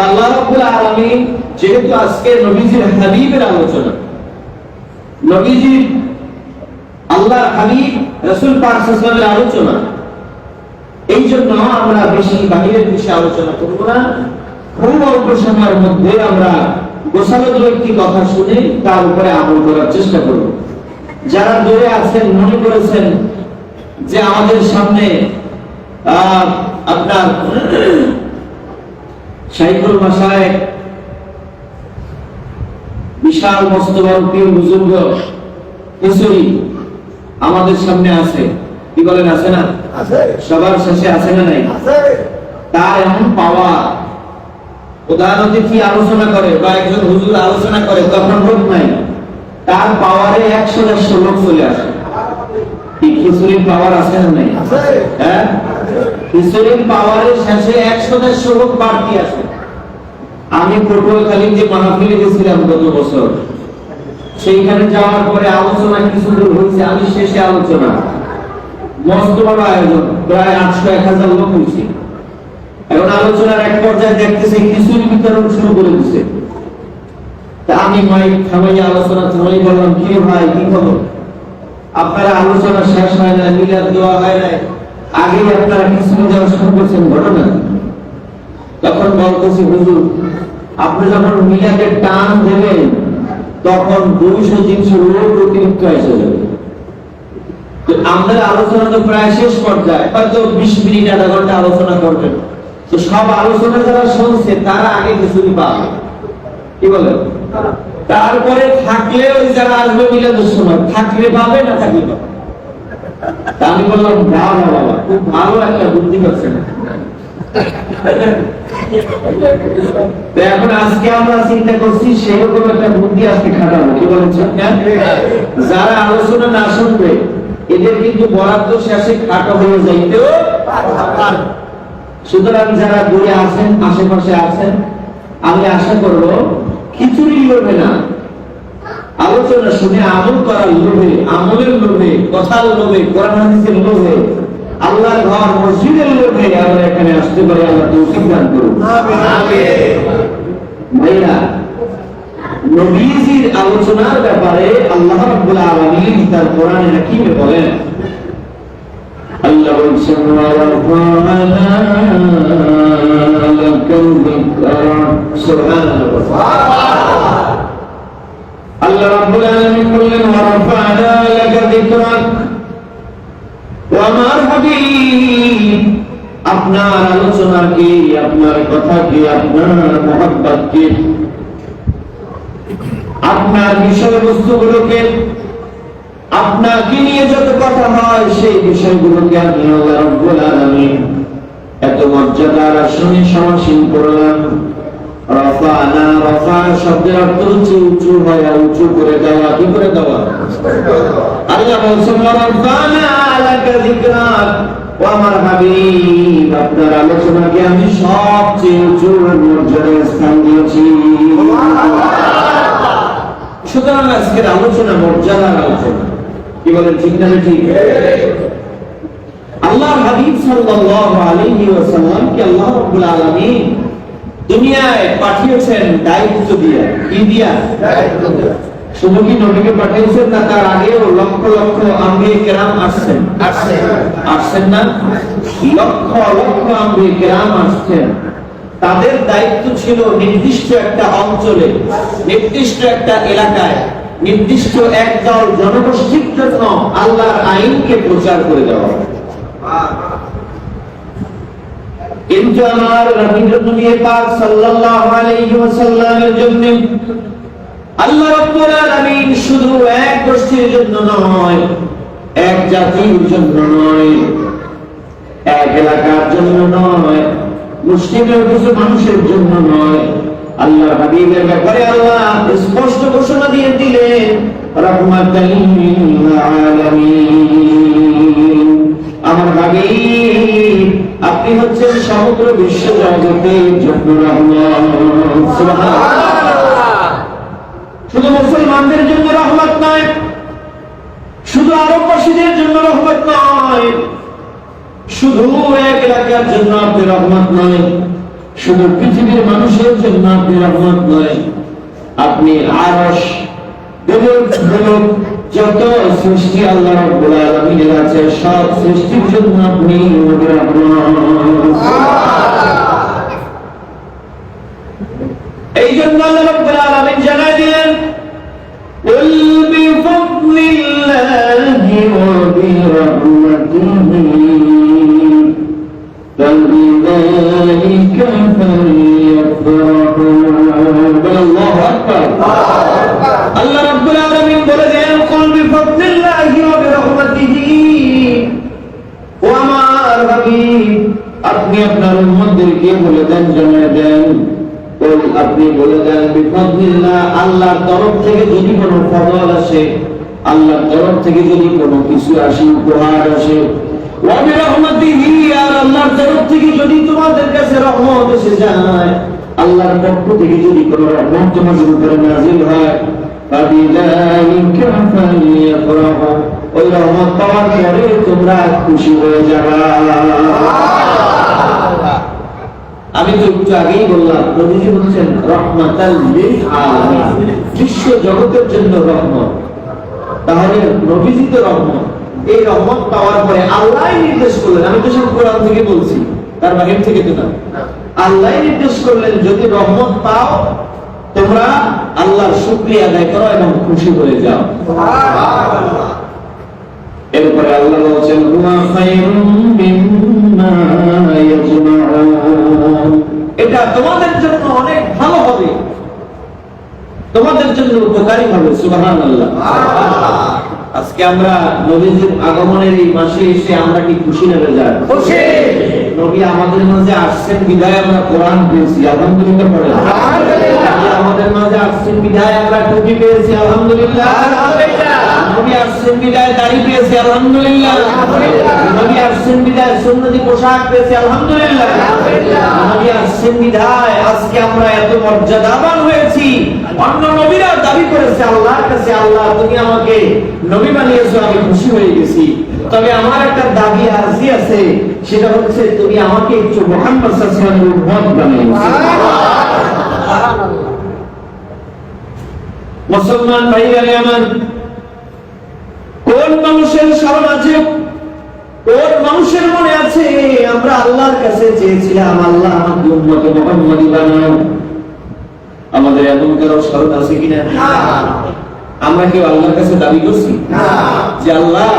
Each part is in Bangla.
আল্লাহ যেহেতু আজকে আলোচনা আলোচনা এই জন্য আমরা বেশি বাহিরের বিষয়ে আলোচনা করব না। খুব অল্প সময়ের মধ্যে আমরা গোসালো একটি কথা শুনে তার উপরে আমল করার চেষ্টা করব। যারা দূরে আছেন, মনে করেছেন যে আমাদের সামনে আপনার শাইখুল মাসায় বিশাল মস্তবল প্রিয় বুজুর্গ কিশোরী আমাদের সামনে আছে। কি বলেন আছে না? আছে। সবার শেষে আছে না নাই? আছে। তার এমন পাওয়া প্রধান অতিথি আলোচনা করে বা একজন হুজুর আলোচনা করে তখন লোক নাই। তার পাওয়ারে একশো দেড়শো লোক চলে আসে। কি খিচুড়ির পাওয়ার আছে না নাই? হ্যাঁ? খিচুড়ির পাওয়ারে শেষে একশো দেড়শো লোক বাড়তি আসে। আমি পটুয়াখালী যে মাহফিলে গেছিলাম গত বছর, সেইখানে যাওয়ার পরে আলোচনা কিছু দূর হয়েছে, আমি শেষে আলোচনা। মস্ত বড় আয়োজন, প্রায় আটশো এক হাজার লোক হয়েছে। এখন আলোচনার এক পর্যায়ে দেখতেছি খিচুড়ি বিতরণ শুরু করে দিছে। তা আমি মাইক থামাই আলোচনা থামাই বললাম, কি ভাই, কি খবর? আপনারা আলোচনা শেষ হয় না মিলাদ দেওয়া হয় না আগে আপনারা খিচুড়ি দেওয়া শুরু করছেন, ঘটনা? তখন বলতেছি, হুজুর, আপনি যখন মিলাদের টান দেবেন, তখন দুইশো তিনশো লোক অতিরিক্ত এসে যাবে। আমাদের আলোচনা তো প্রায় শেষ পর্যায়ে, হয়তো বিশ মিনিট, আধা ঘণ্টা আলোচনা করবেন। তো সব আলোচনা যারা শুনছে, তারা আগে কিছুই পাবে। কি বলে? তারপরে থাকলে ওই যারা আসবে মিলাদের সময়, থাকলে পাবে না থাকলে পাবে? আমি বললাম ভালো বাবা, খুব ভালো একটা বুদ্ধি করছেন এখন আজকে আমরা চিন্তা করছি, সেরকম একটা বুদ্ধি আজকে খাটাবো, কি বলেন ঠিক না? যারা আলোচনা না শুনবে, এদের কিন্তু বরাদ্দ শেষে হয়ে সুতরাং যারা দূরে আছেন, আশেপাশে আছেন, আমি আশা করব, খিচুড়ি লোভে না আলোচনা শুনে আমল করার লোভে, আমলের লোভে, কথার লোভে, কোরআন হাদিসের লোভে আল্লাহর ঘর মসজিদের লোভে আমরা এখানে আসতে পারি আল্লাহ তৌফিক দান করুন। ভাইরা নবীজির আলোচনার ব্যাপারে আল্লাহ রাব্বুল আলামিন তার কোরআনে হাকিমে বলেন আল্লাহ বলছেন আল্লাহ রাব্বুল আলামিন বললেন ওয়া রাফা'না লাকা যিকরাক। আপনার আলোচনা কি, আপনার কথা কি, আপনার মহব্বত কি? আপনার বিষয়বস্তুগুলোকে, আপনাকে নিয়ে যত কথা হয়, সেই বিষয়গুলোকে আলামিন এত মর্যাদার আসনে সমাসীন রফা শব্দের অর্থ হচ্ছে উঁচু হয় উঁচু করে দেওয়া, কি করে দেওয়া? আল্লাহ বলছেন রব্বানা আমার হাবিব, আপনার আলোচনাকে আমি সবচেয়ে উঁচু মর্যাদায় স্থান দিয়েছি। সুতরাং আজকের আলোচনা মর্যাদার আলোচনা। কি বলেন, ঠিক না ঠিক? আল্লাহ হাবিব সাল্লাল্লাহু আলাইহি ওয়াসাল্লাম কি আল্লাহ রাব্বুল আলামিন দুনিয়ায় পাঠিয়েছেন দায়িত্ব দিয়ে কি দিয়া? শুধু কি নবীকে পাঠিয়েছেন না তার আগেও লক্ষ লক্ষ আম্বিয়ে কেরাম আসছেন? আসছে। আসছেন না? লক্ষ লক্ষ আম্বিয়ে কেরাম আসছেন। তাদের দায়িত্ব ছিল নির্দিষ্ট একটা অঞ্চলে নির্দিষ্ট একটা এলাকায় নির্দিষ্ট একদল জনগোষ্ঠীর জন্য আল্লাহর আইনকে প্রচার করে দেওয়া। কিন্তু আমার রবীন্দ্র নবী পাক সাল্লাল্লাহু আলাইহি ওয়াসাল্লামের জন্য আল্লাহ রাব্বুল আলামিন শুধু এক গোষ্ঠীর জন্য নয়, এক জাতির জন্য নয়, এক এলাকার জন্য নয়, মুসলিমের কিছু মানুষের জন্য নয়। আল্লাহ হাবিবের ব্যাপারে আল্লাহ স্পষ্ট ঘোষণা দিয়ে দিলেন রাহমাতাল আলামিন। আমার হাবিব আপনি হচ্ছেন সমগ্র বিশ্ব জগতের জন্য শুধু মুসলমানদের জন্য রহমত নয় শুধু আরববাসীদের জন্য রহমত নয় শুধু এক এলাকার জন্য আপনি রহমত নয় শুধু পৃথিবীর মানুষের জন্য আপনি রহমত নয় আপনি গোলক গোলক যত সৃষ্টি আল্লাহ রব্বুল আলামিনের আছে, সব সৃষ্টির জন্য আপনি এই জন্য আল্লাহ রব্বুল আলামিন জানাই দিলেন আপনি আপনার উন্মতদেরকে বলে দেন, জানিয়ে দেন। ওই আপনি বলে দেন বিপদিল্লা আল্লাহর তরফ থেকে যদি কোনো ফল আসে, আল্লাহর তরফ থেকে যদি কোনো কিছু আসে, উপহার আসে। তোমরা খুশি হয়ে যাবা। আমি তো একটু আগেই বললাম, নবীজি বলছেন, রহমাতাল বিশ্ব জগতের জন্য রহমত। তাহলে নবীজি তো রহমত। এই রহমত পাওয়ার পরে আল্লাহ নির্দেশ করলেন। আমি তো সব কোরআন থেকে বলছি, তার বাহির থেকে তো না। আল্লাহ নির্দেশ করলেন, যদি রহমত পাও, তোমরা আল্লাহর শুকরিয়া আদায় করো এবং খুশি হয়ে যাও। এরপরে আল্লাহ বলছেন এটা তোমাদের জন্য অনেক ভালো হবে। তোমাদের জন্য উপকারী হবে সুবহানাল্লাহ। আজকে আমরা নবীজির আগমনের এই মাসে এসে আমরা কি খুশি নেবে খুশি। নবী আমাদের মাঝে আসছেন বিদায় আমরা কোরআন পেয়েছি আলহামদুলিল্লাহ পড়ে আমাদের মাঝে আসছেন বিদায় আমরা টুপি পেয়েছি আলহামদুলিল্লাহ। নবী আসছেন বিদায় দাড়ি পেয়েছি আলহামদুলিল্লাহ। আসছেন বিদায় সুন্নতি পোশাক পেয়েছি আলহামদুলিল্লাহ। আলহামদুলিল্লাহ। নবী আসছেন বিদায় আজকে আমরা এত মর্যাদাবান হয়েছি। অন্য নবীরা দাবি করেছে আল্লাহর কাছে আল্লাহ তুমি আমাকে নবী বানিয়েছো আমি খুশি হয়ে গেছি। তবে আমার একটা দাবি আরজি আছে সেটা হচ্ছে তুমি আমাকে একটু মোহাম্মদ সাল্লাল্লাহু আলাইহি উম্মত বানিয়েছো। মুসলমান ভাইরা আমার কোন মানুষের স্মরণ আছে কোন মানুষের মনে আছে আমরা আল্লাহর কাছে চেয়েছিলাম আল্লাহ আমাকে উম্মতে মুহাম্মাদি বানাও। আমাদের এমন কারও স্মরণ আছে কিনা? আমরা কেউ আল্লাহর কাছে দাবি করছি? যে আল্লাহ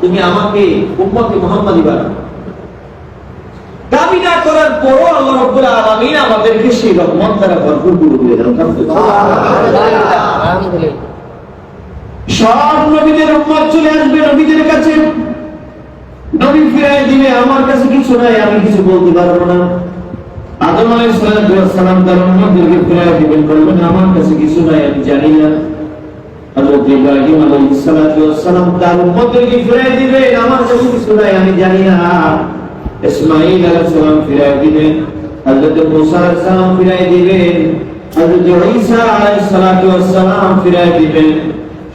তুমি আমাকে উম্মতে মুহাম্মাদি বানাও। দাবি না করার পরও আল্লাহ রাব্বুল আলামিন আমাদেরকে সেই রহমত দ্বারা ভরপুর করে দিলেন আলহামদুলিল্লাহ সব নবীদের উম্মত চলে আসবে নবীদের কাছে। নবী ফিরাই দিবে আমার কাছে কিছু নাই, আমি কিছু বলতে পারব না। আদম আলাইহিস সালাম তার ফিরাই দিবেন, বলবেন, আমার কাছে কিছু নাই, আমি জানি না। হযরত ইব্রাহিম আলাইহিস সালাম তার উম্মতদেরকে ফিরাই আমার কাছে কিছু নাই, আমি জানি না। ইসমাঈল আলাইহিস সালাম ফিরাই দিবেন, হযরত মুসা আলাইহিস সালাম ফিরাই দিবেন, হযরত ঈসা আলাইহিস দিবেন।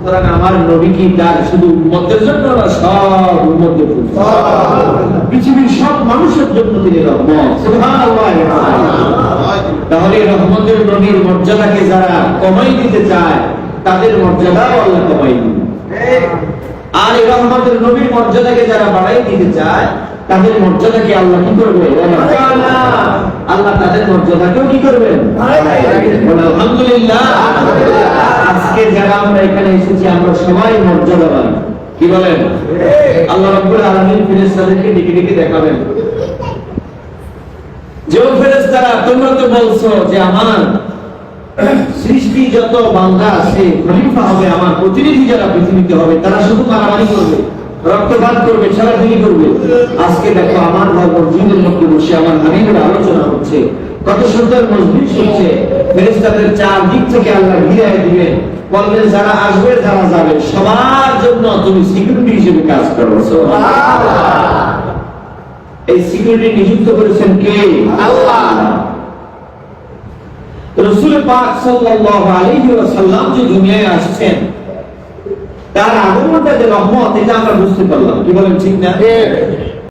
সুতরাং আমার নবী কি তার শুধু উম্মতের জন্য না সব উম্মতের জন্য? পৃথিবীর সব মানুষের জন্য তিনি রহমত। তাহলে রহমতের নবীর মর্যাদাকে যারা কমাই দিতে চায় তাদের মর্যাদাও আল্লাহ কমাই দিবে। আর এই রহমতের নবীর মর্যাদাকে যারা বাড়াই দিতে চায় তাদের মর্যাদাকে আল্লাহ কি করবে? আল্লাহ তাদের মর্যাদাকেও কি করবেন? আলহামদুলিল্লাহ। আজকে যারা আমরা এখানে এসেছি, আমরা সবাই মর্যাদাবান। কি বলেন? আল্লাহ রাব্বুল আলামিন ফেরেশতাদেরকে ডেকে ডেকে দেখাবেন। যে ফেরেশতারা, তোমরা তো বলছো যে আমার সৃষ্টি যত বান্দা আছে, খলিফা হবে, আমার প্রতিনিধি যারা পৃথিবীতে হবে, তারা শুধু মারামারি করবে, রক্তপাত করবে, ছাড়াছাড়ি করবে। আজকে দেখো, আমার ঘর মসজিদের মধ্যে বসে আমার হাবিবের আলোচনা হচ্ছে। কত সুন্দর হচ্ছে। ফেরেশতাদের চার দিক থেকে আল্লাহ ঘিরে দিবেন। বলবেন যারা আসবে যারা যাবে। সবার জন্য তুমি সিকিউরিটি হিসেবে কাজ করো। এই সিকিউরিটি নিযুক্ত করেছেন কে? আল্লাহ। রসুল পাক সাল্লাল্লাহু আলাইহি ওয়াসাল্লাম যে দুনিয়ায় আসছেন তার আগমনটা যে রহমত এটা আমরা বুঝতে পারলাম। কি বলেন ঠিক না।